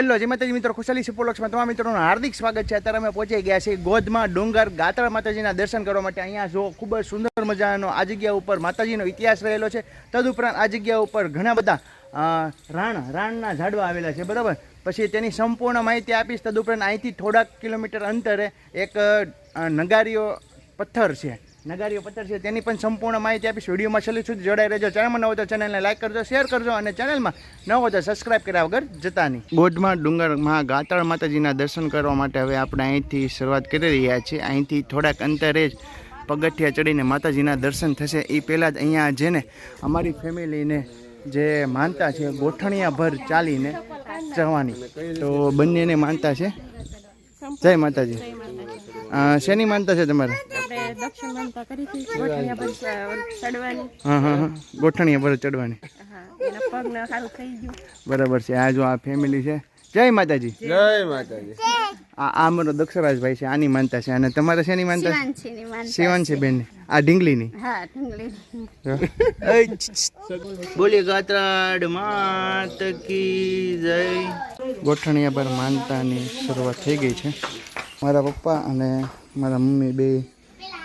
Hello, જય માતાજી મિત્રો, ખુશાલી સિપોલક્ષમાં તમામ મિત્રોનું હાર્દિક સ્વાગત છે. અત્યારે અમે પહોંચી ગયા છીએ ગોધમાં ડુંગર ગાત્રા માતાજીના દર્શન કરવા માટે. અહીંયા જો ખૂબ જ સુંદર મજાનો આ જગ્યા ઉપર માતાજીનો ઇતિહાસ રહેલો છે. તદુપરાંત આ જગ્યા ઉપર ઘણા બધા રાણ, રાણના ઝાડવા આવેલા છે, બરાબર? પછી તેની સંપૂર્ણ માહિતી આપીશ. તદુપરાંત અહીંથી થોડાક કિલોમીટર અંતરે એક નગારીઓ પથ્થર છે. નગારીઓ પથ્થર છે તેની પણ સંપૂર્ણ માહિતી આપીશ. વિડીયોમાં છેલ્લી સુધી જોડાઈ રહેજો. ચેનલમાં નવો હોય તો ચેનલને લાઇક કરજો શેર કરજો અને ચેનલમાં ન હોય તો સબસ્ક્રાઇબ કર્યા વગર જતા નહીં. ગોઢમાં ડુંગરમાં ગાતાળ માતાજીના દર્શન કરવા માટે હવે આપણે અહીંથી શરૂઆત કરી રહ્યા છીએ. અહીંથી થોડાક અંતરે જ પગથિયા ચડીને માતાજીના દર્શન થશે. એ પહેલાં જ અહીંયા જેને અમારી ફેમિલીને જે માનતા છે ગોઠણિયાભર ચાલીને જવાની. તો બંનેને માનતા છે? જય માતાજી. શેની માનતા છે તમારે? દક્ષિણ માનતા કરી હતી. ગોઠણિયા પર ચડવાની. હા હા હા. ગોઠણીયા ચડવાની. હા એના પગને સારું થઈ ગયું. બરાબર છે. આ જો આ ફેમિલી છે. જય માતાજી. જય માતાજી. આ આ મારો દક્ષરાજભાઈ છે આની માનતા છે. અને તમારે શેની માનતા શિવાન છે. બેન. આ ઢીંગલીની. હા ઢીંગલી બોલી ગાત્રાડ માત કી જય. ગોઠણિયા પર માનતાની શરૂઆત થઈ ગઈ છે. મારા પપ્પા અને મારા મમ્મી બે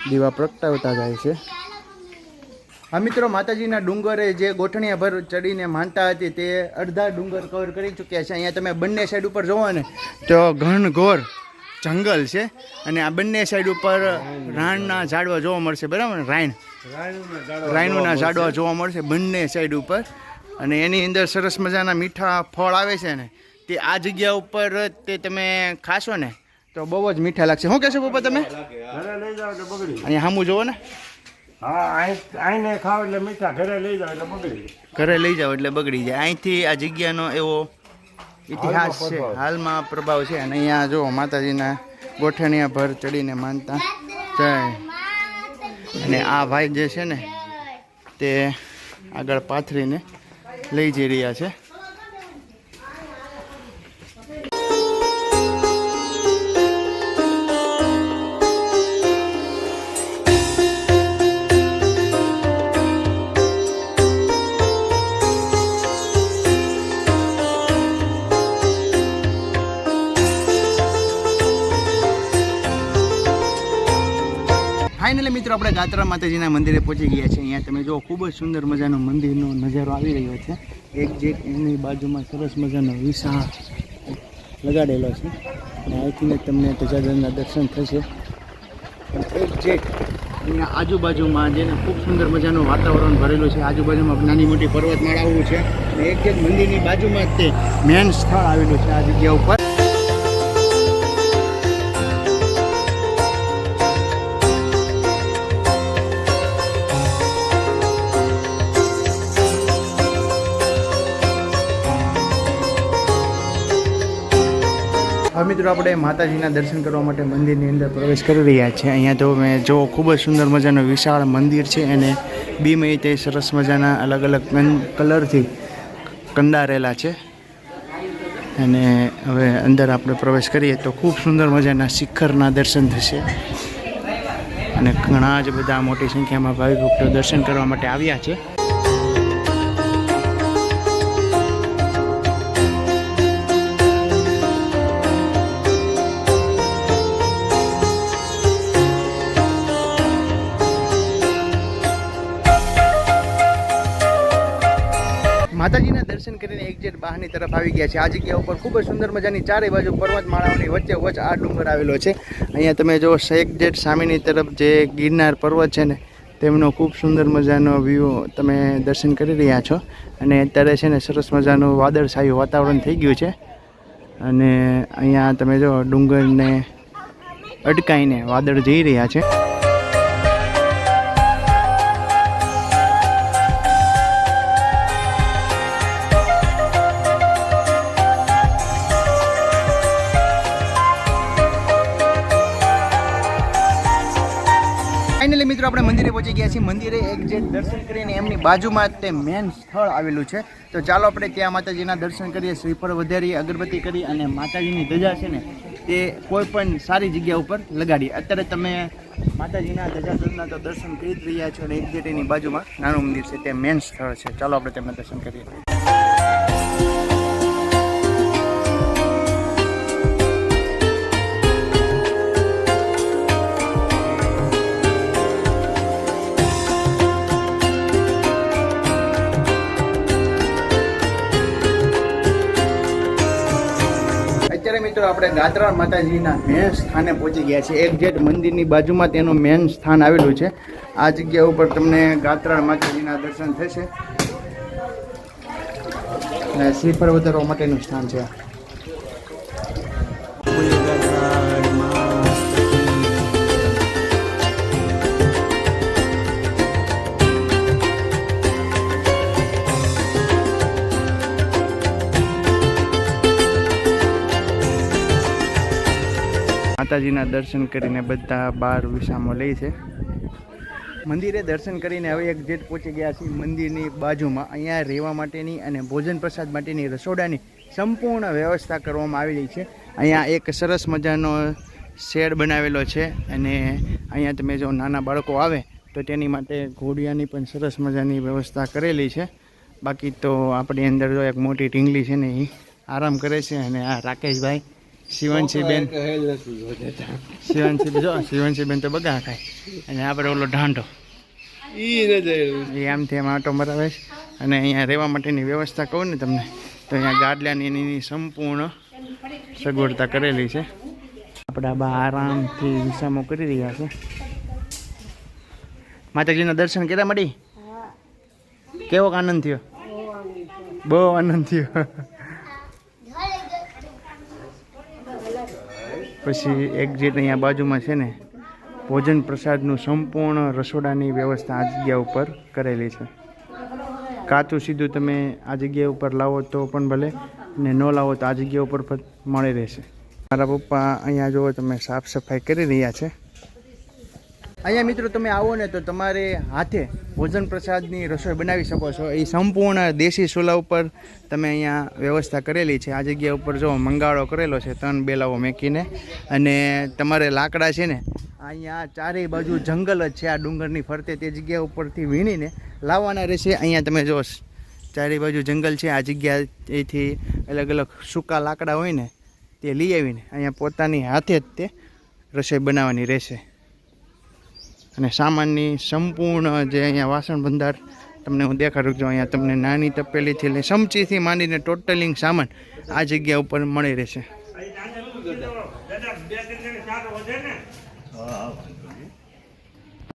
દીવા પ્રગટાવતા જાય છે. આ મિત્રો માતાજીના ડુંગરે જે ગોઠણીયા ભર ચડીને માનતા હતી તે અડધા ડુંગર કવર કરી ચૂક્યા છે. અહીંયા તમે બંને સાઈડ ઉપર જોવો ને તો ઘનઘોર જંગલ છે અને આ બંને સાઈડ ઉપર રાણના ઝાડવા જોવા મળશે બરાબર? રાયણ. રાયણોના ઝાડવા જોવા મળશે. બંને સાઈડ ઉપર. અને એની અંદર સરસ મજાના મીઠા ફળ આવે છે ને તે આ જગ્યા ઉપર તે તમે ખાશો ને તો બહુ જ મીઠા લાગશે. શું કહેશો પપ્પા તમે? ઘરે લઈ જાવ એટલે બગડી અહીંયા સામું જોવો ને. હા આઈને ખાવ એટલે મીઠા. ઘરે લઈ જાવ એટલે બગડી ઘરે લઈ જાઓ એટલે બગડી જાય. અહીંથી આ જગ્યાનો એવો ઇતિહાસ છે. હાલમાં પ્રભાવ છે. અને અહીંયા જો માતાજીના ગોઠણિયા ભર ચડીને માનતા. જય. અને આ ભાઈ જે છે ને તે આગળ પાથરીને લઈ જઈ રહ્યા છે. આપણે ગાત્રા માતાજીના મંદિરે પહોંચી ગયા છે અહીંયા તમે જો ખૂબ જ સુંદર મજાનો મંદિરનો નજારો આવી રહ્યો છે. એક જે એની બાજુમાં સરસ મજાનો વિસા લગાડેલો છે. અને અહીંથી તમને ધજાદળના દર્શન થશે. એક જે અહીંયા આજુબાજુમાં જેને ખૂબ સુંદર મજાનું વાતાવરણ ભરેલું છે, આજુબાજુમાં નાની મોટી પર્વતમાળાઓ છે. અને એક એક મંદિરની બાજુમાં જ તે મેન સ્થળ આવેલું છે, આ જગ્યા ઉપર. મિત્રો, આપણે માતાજીના દર્શન કરવા માટે મંદિરની અંદર પ્રવેશ કરી રહ્યા છીએ અહીંયા તો મેં જો ખૂબ જ સુંદર મજાનું વિશાળ મંદિર છે અને બીમય તે સરસ મજાના અલગ અલગ કલરથી કંદારેલા છે. અને હવે અંદર આપણે પ્રવેશ કરીએ તો ખૂબ સુંદર મજાના શિખરના દર્શન થશે. અને ઘણા જ બધા મોટી સંખ્યામાં ભાવિભક્તો દર્શન કરવા માટે આવ્યા છે. માતાજીના દર્શન કરીને એક્ઝેટ બહારની તરફ આવી ગયા છે. આ જગ્યા ઉપર ખૂબ જ સુંદર મજાની ચારે બાજુ પર્વતમાળાઓની વચ્ચે વચ્ચે આ ડુંગર આવેલો છે. અહીંયા તમે જો એક્ઝેટ સામેની તરફ જે ગિરનાર પર્વત છે ને, તેમનો ખૂબ સુંદર મજાનો વ્યૂ તમે દર્શન કરી રહ્યા છો. અને અત્યારે છે ને સરસ મજાનું વાદળછાયું વાતાવરણ થઈ ગયું છે. અને અહીંયા તમે જો ડુંગરને અટકાઈને વાદળ જઈ રહ્યા છે. મિત્રો, આપણે મંદિરે પહોંચી ગયા છીએ. મંદિરે એક્ઝેક્ટ દર્શન કરીને એમની બાજુમાં તે મેન સ્થળ આવેલું છે. તો ચાલો આપણે ત્યાં માતાજીના દર્શન કરીએ શ્રીફળ વધારીએ અગરબત્તી કરી અને માતાજીની ધજા છે ને, તે કોઈ પણ સારી જગ્યા ઉપર લગાડીએ. અત્યારે તમે માતાજીના ધજાધરના તો દર્શન કરી જ રહ્યા છો અને એક્ઝેક્ટ એની બાજુમાં નાનું મંદિર છે, તે મેન સ્થળ છે. ચાલો આપણે તેમને દર્શન કરીએ. અત્યારે મિત્રો, આપણે ગાત્રા માતાજીના મેન સ્થાને પહોંચી ગયા છે એક્ઝેક્ટ મંદિરની બાજુમાં તેનું મેન સ્થાન આવેલું છે. આ જગ્યા ઉપર તમને ગાત્રા માતાજીના દર્શન થશે. અને શ્રીફળ વધારવા માટેનું સ્થાન છે માતાજીના દર્શન કરીને બધા બાર વિસામો લે છે. મંદિરે દર્શન કરીને હવે એક જેટ પહોંચી ગયા છીએ મંદિરની બાજુમાં. અહીંયા રહેવા માટેની અને ભોજન પ્રસાદ માટેની રસોડાની સંપૂર્ણ વ્યવસ્થા કરવામાં આવેલી છે. અહીંયા એક સરસ મજાનો શેડ બનાવેલો છે અને અહીંયા તમે જો નાના બાળકો આવે તો તેની માટે ઘોડિયાની પણ સરસ મજાની વ્યવસ્થા કરેલી છે. બાકી તો આપણી અંદર જો એક મોટી ટીંગલી છે ને એ આરામ કરે છે અને આ રાકેશભાઈ શિવનસિંહબેન શિવનસિંહ જો તો બગા ખાય. અને આપણે ઓલો ઢાંઢો. એ આમથી એમ આટો મરાવે છે. અને અહીંયા રહેવા માટેની વ્યવસ્થા કહું ને તમને તો અહીંયા ગાડલાની એની એની સંપૂર્ણ સગવડતા કરેલી છે. આપણા બા આરામથી વિસામો કરી રહ્યા છે. માતાજીના દર્શન કર્યા મળી? કેવો આનંદ થયો. બહુ આનંદ થયો. પછી એક્ઝિટ અહીંયા બાજુમાં છે ને, ભોજન પ્રસાદનું સંપૂર્ણ રસોડાની વ્યવસ્થા આ જગ્યા ઉપર કરેલી છે. કાચું સીધું તમે આ જગ્યા ઉપર લાવો તો પણ ભલે, ને ન લાવો તો આ જગ્યા ઉપર પણ મળી રહેશે. મારા પપ્પા અહીંયા જુઓ તમે સાફ સફાઈ કરી રહ્યા છે. અહીંયા મિત્રો તમે આવો ને તો તમારે હાથે ભોજન પ્રસાદની રસોઈ બનાવી શકો છો. એ સંપૂર્ણ દેશી ચૂલા ઉપર તમે અહીંયા વ્યવસ્થા કરેલી છે. આ જગ્યા ઉપર જો મંગાળો કરેલો છે, ત્રણ બેલાઓ મેકીને. અને તમારે લાકડા છે ને, અહીંયા ચારેય બાજુ જંગલ જ છે. આ ડુંગરની ફરતે તે જગ્યા ઉપરથી વીણીને લાવવાના રહેશે. અહીંયા તમે જો ચારે બાજુ જંગલ છે. આ જગ્યા એથી અલગ અલગ સૂકા લાકડા હોય ને, તે લઈ આવીને અહીંયા પોતાની હાથે જ તે રસોઈ બનાવવાની રહેશે. અને સામાનની સંપૂર્ણ જે અહીંયા વાસણ ભંડાર તમને હું દેખાડું છું, અહીંયા તમને નાની તપેલીથી લઈ ચમચીથી માંડીને ટોટલિંગ સામાન આ જગ્યા ઉપર મળી રહેશે.